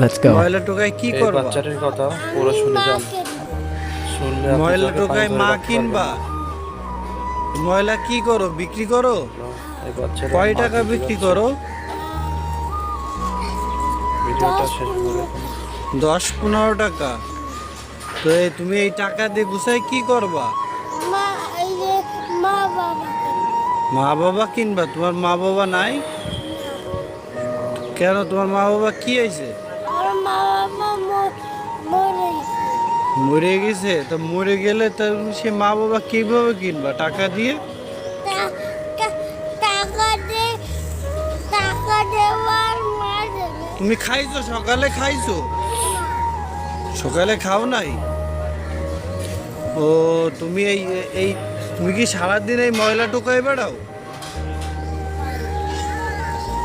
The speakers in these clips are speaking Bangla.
লেটস গো ময়লা টোকায় কি করবা? বাচ্চাটির কথা পুরো শুনে যান। শুনলে ময়লা টোকায় মা কিনবা। ময়লা কি করো? বিক্রি করো? কয় টাকা বিক্রি করো? ভিডিওটা শেষ করে দশ পনেরো টাকা। তো এই তুমি এই টাকা দিয়ে গুছাই কি করবা? মা এই যে মা বাবা কিনবা? তোমার মা বাবা নাই? কেন? তোমার মা বাবা কি হয়েছে? মরে গেছে। তো মরে গেলে তো সে মা বাবা কীভাবে কিনবা? টাকা দিয়ে? তুমি খাইছো? সকালে খাইছো? সকালে খাও নাই? ও, তুমি এই এই, তুমি কি সারাদিন এই ময়লা টোকায় বেড়াও?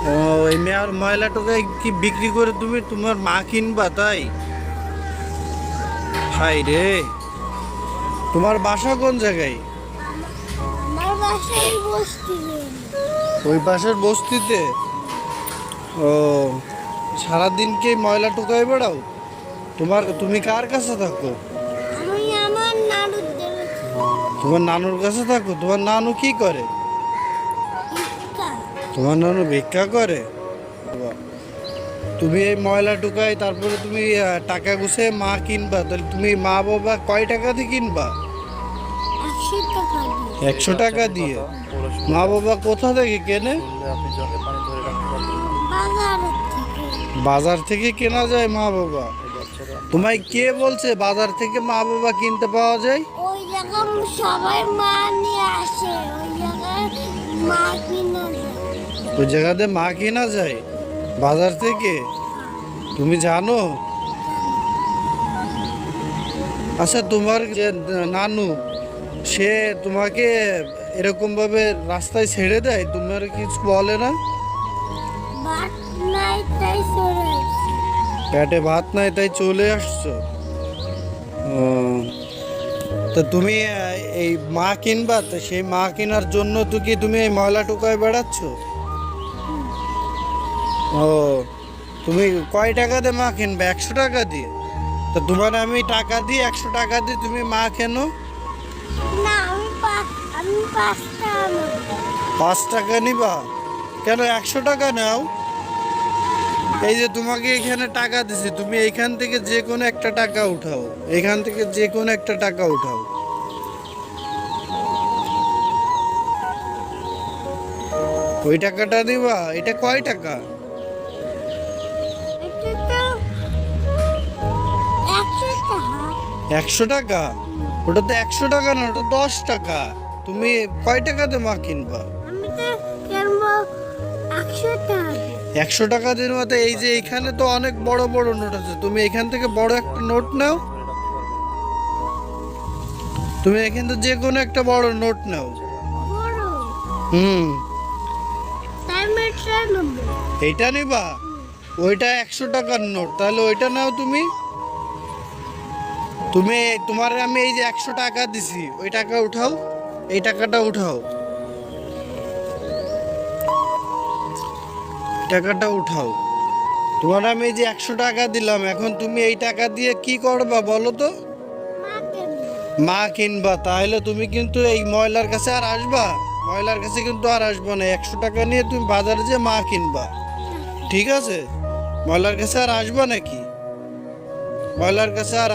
ও এই মেয়ার ময়লা টোকায় কি বিক্রি করে তুমি? তোমার মা কিনবা তাই? হাই রে। তোমার বাসা কোন জায়গায়? ওই পাশের বস্তিতে? ও সারাদিন কি ময়লা টোকায় বেড়াও? তোমার তুমি কার কাছে থাকো? তোমার নানুর কাছে থাকো? তোমার নানু কি করে? তোমার নানু ভিক্ষা করে। তুমি এই ময়লা টুকাই তারপরে তুমি টাকা গুছে মা কিনবা তাহলে তুমি মা বাবা কয় টাকা দিয়ে কিনবা? একশো টাকা দিয়ে। মা বাবা কোথা থেকে কেনে? বাজার থেকে। কেনা যায় মা বাবা। তোমায় কে বলছে বাজার থেকে মা বাবা কিনতে পাওয়া যায়? ওই সবাই মা নিয়ে আসে ওই জায়গায় মা কিনে ওই জায়গাতে মা কেনা যায় বাজার থেকে তুমি জানো? আচ্ছা তোমার যে নানু সে তোমাকে এরকম ভাবে রাস্তায় ছেড়ে দেয়? তোমার কিছু বলে না? পেটে ভাত নাই তাই চলে আসছো? তো তুমি এই মা কিনবা? তো সেই মা কেনার জন্য তো কি তুমি এই ময়লা টুকায় বেড়াচ্ছ? ও তুমি কয় টাকা দিয়ে মা কিনবে? একশো টাকা দিয়ে? তো তোমার আমি টাকা দিই একশো টাকা দিয়ে তুমি মা কেনো? পাঁচ টাকা নিবা। কেন একশো টাকা নাও? এই যে তোমাকে এখানে টাকা দিছি তুমি এইখান থেকে যে কোনো একটা টাকা উঠাও। এখান থেকে যে কোনো একটা টাকা উঠাও। ওই টাকাটা দিবা এটা কয় টাকা? একশো টাকা? ওটা তো একশো টাকা না ওটা দশ টাকা। তুমি কয় টাকাতে মা কিনবা? একশো টাকা। দিন মতো এই যে এখানে তো অনেক বড় বড় নোট আছে। তুমি এখান থেকে বড় একটা নোট নাও। তুমি এখান থেকে যে কোনো একটা বড় নোট নাও। হুম। এইটা নিবা? ওইটা একশো টাকার নোট। তাহলে ওইটা নাও তুমি। তুমি তোমার আমি এই যে একশো টাকা দিছি, ওই টাকা উঠাও, এই টাকাটা উঠাও। টাকাটা উঠাও। তোমার আমি এই যে একশো টাকা দিলাম, এখন তুমি এই টাকা দিয়ে কি করবা বলো তো? মা কিনবা, তাহলে তুমি কিন্তু এই ময়লার কাছে আর আসবা? ময়লার কাছে কিন্তু আর আসবা না একশো টাকা নিয়ে তুমি বাজারে যে মা কিনবা। ঠিক আছে? ময়লার কাছে আর আসবা নাকি? ময়লার কাছে আর